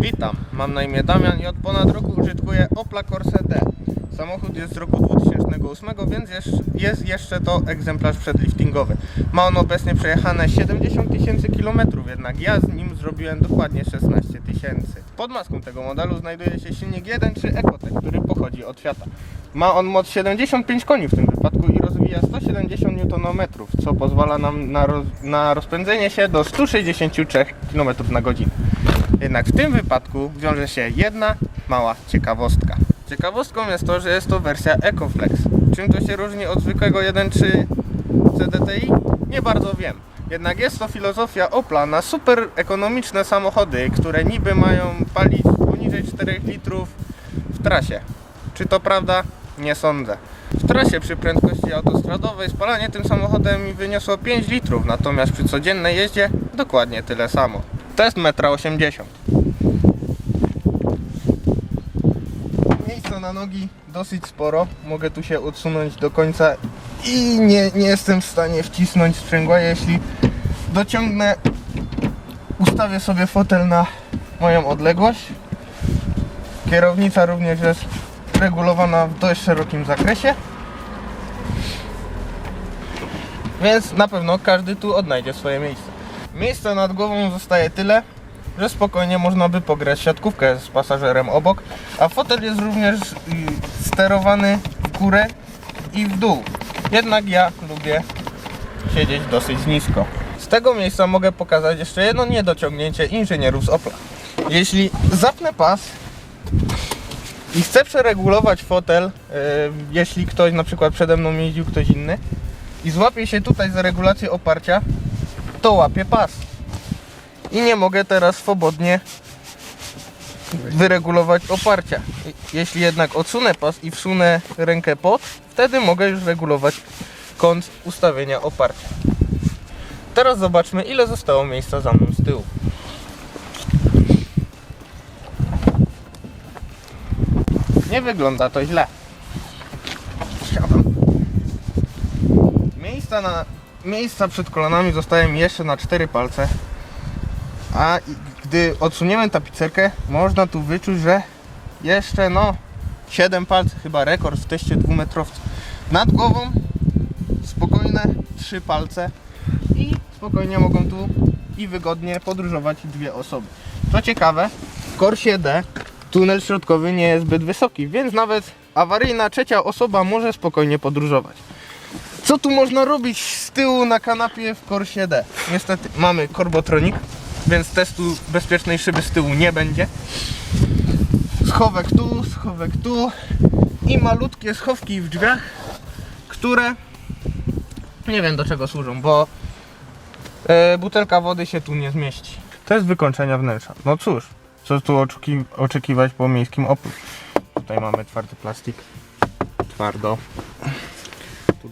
Witam, mam na imię Damian i od ponad roku użytkuję Opla Corsa D. Samochód jest z roku 2008, więc jest, jeszcze to egzemplarz przedliftingowy. Ma on obecnie przejechane 70 tysięcy kilometrów, jednak ja z nim zrobiłem dokładnie 16 tysięcy. Pod maską tego modelu znajduje się silnik 1.3 Ecotec, który pochodzi od Fiata. Ma on moc 75 koni w tym wypadku i rozwija 170 Nm, co pozwala nam na, roz, na rozpędzenie się do 163 km na godzinę. Jednak w tym wypadku wiąże się jedna mała ciekawostka. Ciekawostką jest to, że jest to wersja EcoFlex. Czym to się różni od zwykłego 1.3 CDTI? Nie bardzo wiem. Jednak jest to filozofia Opla na super ekonomiczne samochody, które niby mają palić poniżej 4 litrów w trasie. Czy to prawda? Nie sądzę. W trasie przy prędkości autostradowej spalanie tym samochodem mi wyniosło 5 litrów, natomiast przy codziennej jeździe dokładnie tyle samo. Test 1,80 m. Miejsca na nogi dosyć sporo. Mogę tu się odsunąć do końca i nie, nie jestem w stanie wcisnąć sprzęgła. Jeśli dociągnę, ustawię sobie fotel na moją odległość. Kierownica również jest regulowana w dość szerokim zakresie. Więc na pewno każdy tu odnajdzie swoje miejsce. Miejsca nad głową zostaje tyle, że spokojnie można by pograć siatkówkę z pasażerem obok, a fotel jest również y, sterowany w górę i w dół. Jednak ja lubię siedzieć dosyć nisko. Z tego miejsca mogę pokazać jeszcze jedno niedociągnięcie inżynierów z Opla. Jeśli zapnę pas i chcę przeregulować fotel, y, jeśli ktoś na przykład przede mną jeździł ktoś inny i złapię się tutaj za regulację oparcia, to łapię pas. I nie mogę teraz swobodnie wyregulować oparcia. Jeśli jednak odsunę pas i wsunę rękę pod, wtedy mogę już regulować kąt ustawienia oparcia. Teraz zobaczmy ile zostało miejsca za mną z tyłu. Nie wygląda to źle. Miejsca, na, miejsca przed kolanami zostaje mi jeszcze na cztery palce. A gdy odsuniemy tapicerkę, można tu wyczuć, że jeszcze no 7 palców, chyba rekord w teście dwumetrowca. Nad głową spokojne 3 palce i spokojnie mogą tu i wygodnie podróżować dwie osoby. Co ciekawe, w Corsie D tunel środkowy nie jest zbyt wysoki, więc nawet awaryjna trzecia osoba może spokojnie podróżować. Co tu można robić z tyłu na kanapie w Corsie D? Niestety mamy Corbotronic, więc testu bezpiecznej szyby z tyłu nie będzie. Schowek tu, schowek tu i malutkie schowki w drzwiach, które nie wiem do czego służą, bo e, butelka wody się tu nie zmieści. Test wykończenia wnętrza. No cóż, co tu oczekiwać po miejskim Oplu? Tutaj mamy twardy plastik. Twardo.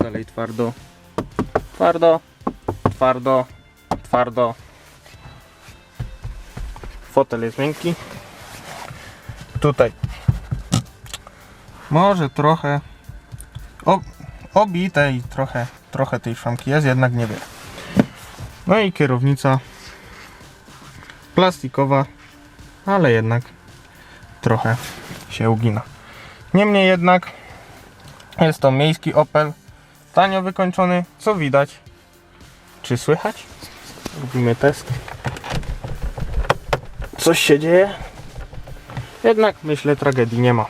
Dalej twardo. Twardo. Twardo. Twardo. Fotel jest miękki. Tutaj. Może trochę obite i trochę, trochę tej szamki jest, jednak niewiele. No i kierownica plastikowa, ale jednak trochę się ugina. Niemniej jednak jest to miejski Opel, tanio wykończony, co widać. Czy słychać? Robimy test. Coś się dzieje? Jednak myślę tragedii nie ma.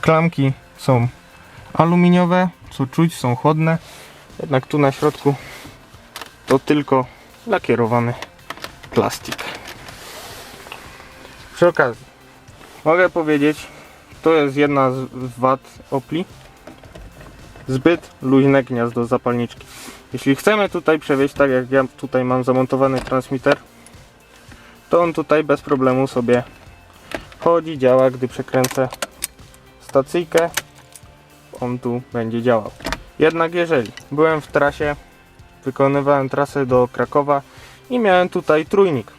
Klamki są aluminiowe, co czuć są chłodne. Jednak tu na środku to tylko lakierowany plastik. Przy okazji mogę powiedzieć, to jest jedna z z wad Opli. Zbyt luźne gniazdo zapalniczki. Jeśli chcemy tutaj przewieźć, tak jak ja tutaj mam zamontowany transmitter, to on tutaj bez problemu sobie chodzi, działa, gdy przekręcę stacyjkę, on tu będzie działał. Jednak jeżeli byłem w trasie, wykonywałem trasę do Krakowa i miałem tutaj trójnik,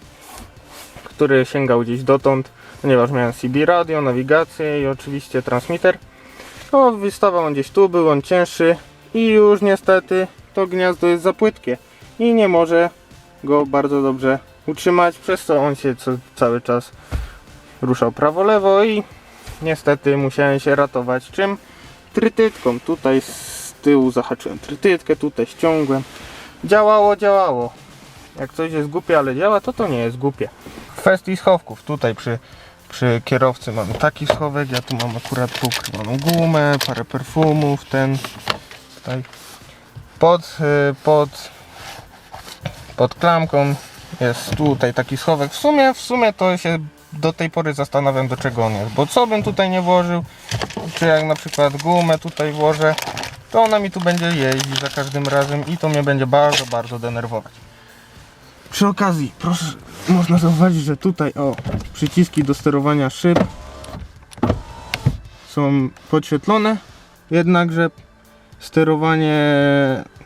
który sięgał gdzieś dotąd, ponieważ miałem CB radio, nawigację i oczywiście transmitter. No, wystawał on gdzieś tu, był on cięższy i już niestety to gniazdo jest za płytkie i nie może go bardzo dobrze utrzymać, przez co on się co, cały czas ruszał prawo-lewo i niestety musiałem się ratować czym? Trytytką. Tutaj z tyłu zahaczyłem trytytkę, tutaj ściągłem. Działało, działało. Jak coś jest głupie, ale działa, to to nie jest głupie. W kwestii schowków, tutaj przy, przy kierowcy mamy taki schowek, ja tu mam akurat poukrywaną gumę, parę perfumów, ten tutaj pod, y, pod, pod klamką jest tutaj taki schowek. W sumie, w sumie to się do tej pory zastanawiam do czego on jest, bo co bym tutaj nie włożył, czy jak na przykład gumę tutaj włożę, to ona mi tu będzie jeździć za każdym razem i to mnie będzie bardzo, bardzo denerwować. Przy okazji, proszę, można zauważyć, że tutaj, o, przyciski do sterowania szyb są podświetlone, jednakże sterowanie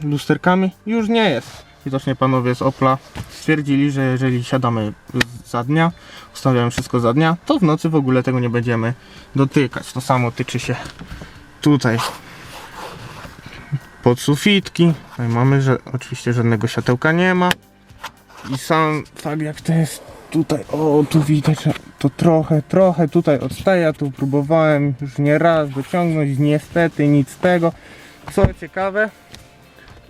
lusterkami już nie jest. Widocznie panowie z Opla stwierdzili, że jeżeli siadamy za dnia, ustawiamy wszystko za dnia, to w nocy w ogóle tego nie będziemy dotykać. To samo tyczy się tutaj podsufitki. Tutaj mamy, że oczywiście żadnego światełka nie ma. I sam fakt jak to jest tutaj, o tu widać, że to trochę, trochę tutaj odstaje. Tu próbowałem już nie raz dociągnąć, niestety nic z tego. Co ciekawe,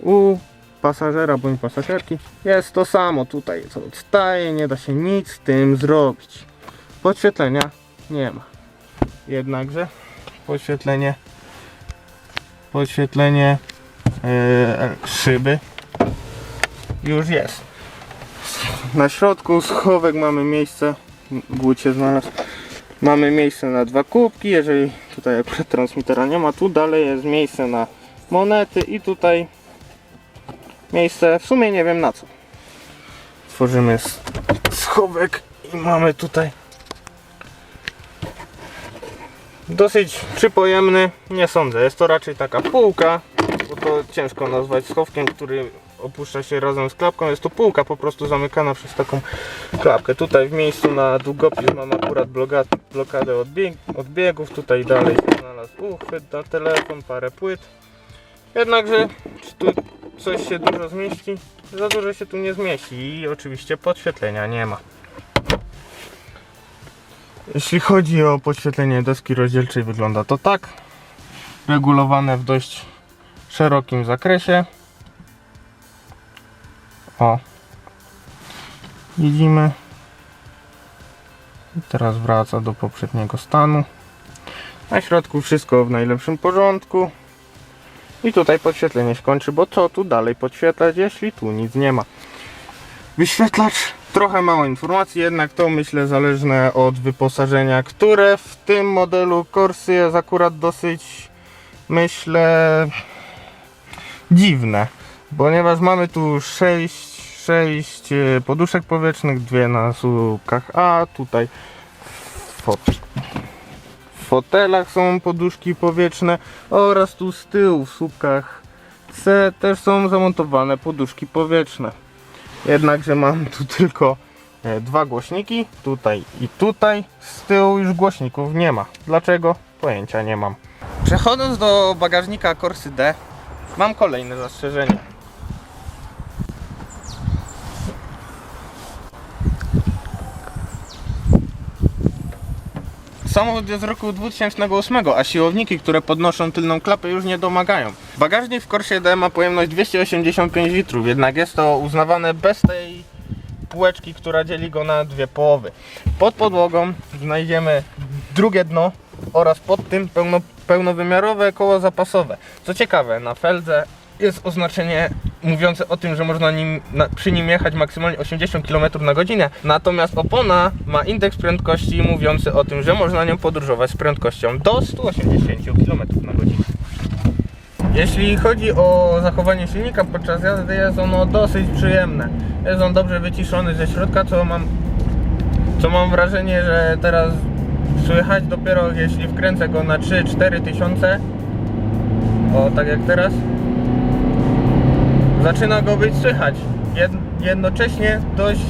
u pasażera bądź pasażerki jest to samo tutaj, co odstaje, nie da się nic z tym zrobić. Podświetlenia nie ma. Jednakże podświetlenie podświetlenie e, szyby już jest. Na środku schowek mamy miejsce, się znalazł. Mamy miejsce na dwa kubki, jeżeli tutaj akurat transmitera nie ma, tu dalej jest miejsce na monety i tutaj miejsce, w sumie nie wiem na co. Tworzymy schowek i mamy tutaj dosyć przypojemny, nie sądzę, jest to raczej taka półka, bo to ciężko nazwać schowkiem, który opuszcza się razem z klapką, jest to półka po prostu zamykana przez taką klapkę. Tutaj w miejscu na długopis mam akurat blokadę odbieg odbiegów, tutaj dalej znalazł uchwyt na telefon, parę płyt. Jednakże, czy tu coś się dużo zmieści? Za dużo się tu nie zmieści i oczywiście podświetlenia nie ma. Jeśli chodzi o podświetlenie deski rozdzielczej wygląda to tak. Regulowane w dość szerokim zakresie. O. Widzimy. I teraz wraca do poprzedniego stanu. Na środku wszystko w najlepszym porządku. I tutaj podświetlenie się kończy, bo co tu dalej podświetlać, jeśli tu nic nie ma. Wyświetlacz, trochę mało informacji, jednak to myślę zależne od wyposażenia, które w tym modelu Corsy jest akurat dosyć, myślę, dziwne. Ponieważ mamy tu 6, 6 poduszek powietrznych, dwie na słupkach A, tutaj w fotelach są poduszki powietrzne oraz tu z tyłu w słupkach C też są zamontowane poduszki powietrzne. Jednakże mam tu tylko e, dwa głośniki, tutaj i tutaj. Z tyłu już głośników nie ma. Dlaczego? Pojęcia nie mam. Przechodząc do bagażnika Corsy D, mam kolejne zastrzeżenie. Samochód jest z roku 2008, a siłowniki, które podnoszą tylną klapę już nie domagają. Bagażnik w Corsie D ma pojemność 285 litrów, jednak jest to uznawane bez tej półeczki, która dzieli go na dwie połowy. Pod podłogą znajdziemy drugie dno oraz pod tym pełno, pełnowymiarowe koło zapasowe. Co ciekawe, na feldze jest oznaczenie mówiące o tym, że można nim, na, przy nim jechać maksymalnie 80 km na godzinę. Natomiast opona ma indeks prędkości mówiący o tym, że można nią podróżować z prędkością do 180 km na godzinę. Jeśli chodzi o zachowanie silnika podczas jazdy, jest ono dosyć przyjemne. Jest on dobrze wyciszony ze środka, co mam, co mam wrażenie, że teraz słychać dopiero jeśli wkręcę go na 3-4 tysiące. O, tak jak teraz. Zaczyna go być słychać. Jed, jednocześnie dość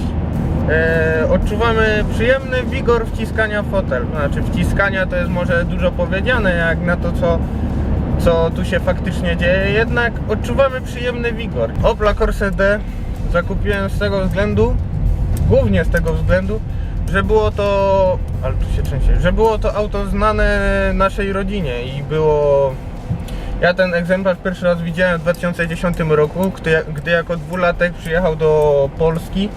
e, odczuwamy przyjemny wigor wciskania w fotel. Znaczy wciskania to jest może dużo powiedziane jak na to co co tu się faktycznie dzieje, jednak odczuwamy przyjemny wigor. Opla Corsa D zakupiłem z tego względu, głównie z tego względu, że było to, ale tu się trzęsie, że było to auto znane naszej rodzinie i było ja ten egzemplarz pierwszy raz widziałem w 2010 roku, gdy, gdy jako dwulatek przyjechał do Polski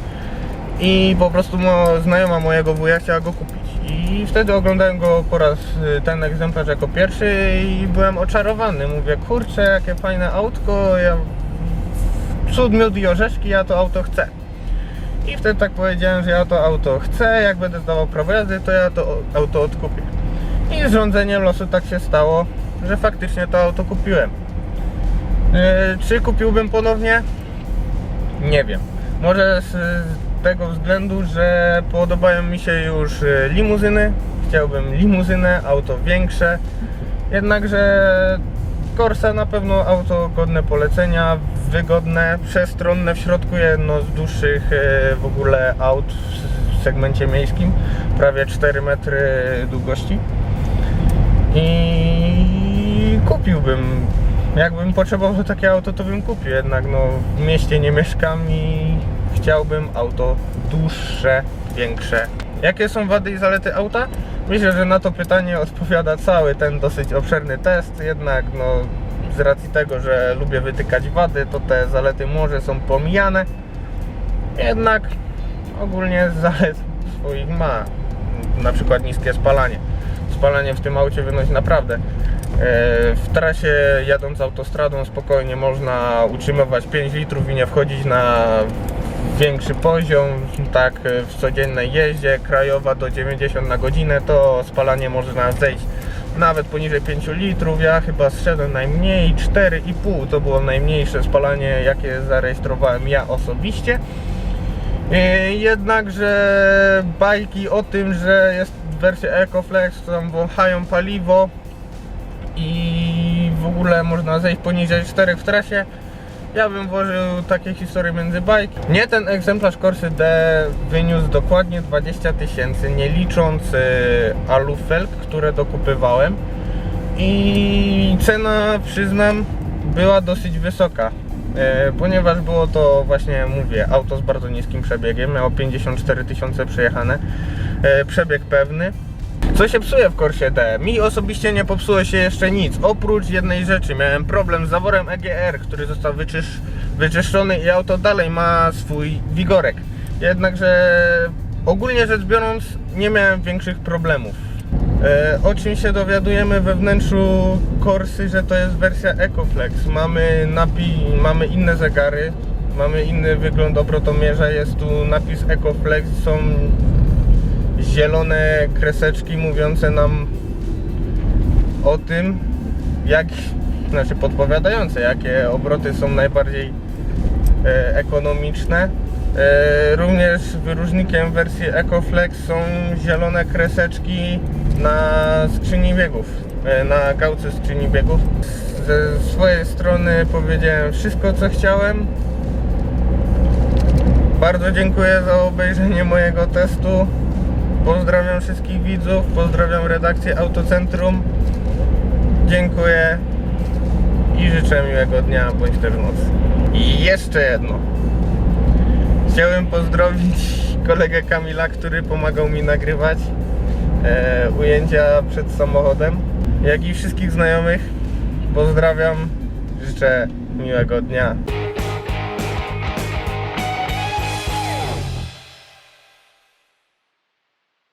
i po prostu mo, znajoma mojego wuja chciała go kupić. I wtedy oglądałem go po raz y, ten egzemplarz jako pierwszy i byłem oczarowany. Mówię, kurczę, jakie fajne autko, ja cud, miód i orzeszki, ja to auto chcę. I wtedy tak powiedziałem, że ja to auto chcę, jak będę zdawał prawo jazdy, to ja to auto odkupię. I z rządzeniem losu tak się stało, że faktycznie to auto kupiłem. Yy, czy kupiłbym ponownie? Nie wiem. Może z tego względu, że podobają mi się już y, limuzyny. Chciałbym limuzynę, auto większe. Jednakże Corsa na pewno auto godne polecenia, wygodne, przestronne w środku, jedno z dłuższych y, w ogóle aut w segmencie miejskim, prawie 4 metry długości i kupiłbym. Jakbym potrzebował takie auto, to bym kupił. Jednak no, w mieście nie mieszkam i chciałbym auto dłuższe, większe. Jakie są wady i zalety auta? Myślę, że na to pytanie odpowiada cały ten dosyć obszerny test. Jednak no, z racji tego, że lubię wytykać wady, to te zalety może są pomijane. Jednak ogólnie zalet swoich ma. Na przykład niskie spalanie spalanie w tym aucie wynosi naprawdę. E, W trasie jadąc autostradą spokojnie można utrzymywać 5 litrów i nie wchodzić na większy poziom, tak w codziennej jeździe krajowa do 90 na godzinę to spalanie można zejść nawet poniżej 5 litrów. Ja chyba zszedłem najmniej 4,5 to było najmniejsze spalanie jakie zarejestrowałem ja osobiście. E, Jednakże bajki o tym, że jest wersja EcoFlex, tam wąchają paliwo i w ogóle można zejść poniżej 4 w trasie. Ja bym włożył takie historie między bajki. Nie ten egzemplarz Corsy D wyniósł dokładnie 20 tysięcy, nie licząc y, alufelg, które dokupywałem. I cena, przyznam, była dosyć wysoka. E, ponieważ było to właśnie, mówię, auto z bardzo niskim przebiegiem, miało 54 tysiące przejechane, e, przebieg pewny. Co się psuje w Corsie D? Mi osobiście nie popsuło się jeszcze nic, oprócz jednej rzeczy, miałem problem z zaworem EGR, który został wyczysz, wyczyszczony i auto dalej ma swój wigorek. Jednakże ogólnie rzecz biorąc nie miałem większych problemów. E, o czym się dowiadujemy we wnętrzu Corsy, że to jest wersja EcoFlex. Mamy napi- mamy inne zegary, mamy inny wygląd obrotomierza, jest tu napis EcoFlex, są zielone kreseczki mówiące nam o tym, jak, znaczy podpowiadające, jakie obroty są najbardziej e, ekonomiczne. E, również wyróżnikiem wersji EcoFlex są zielone kreseczki na skrzyni biegów, e, na gałce skrzyni biegów. Ze swojej strony powiedziałem wszystko co chciałem. Bardzo dziękuję za obejrzenie mojego testu. Pozdrawiam wszystkich widzów, pozdrawiam redakcję Autocentrum. Dziękuję i życzę miłego dnia bądź też nocy. I jeszcze jedno. Chciałem pozdrowić kolegę Kamila, który pomagał mi nagrywać e, ujęcia przed samochodem. Jak i wszystkich znajomych. Pozdrawiam. Życzę miłego dnia.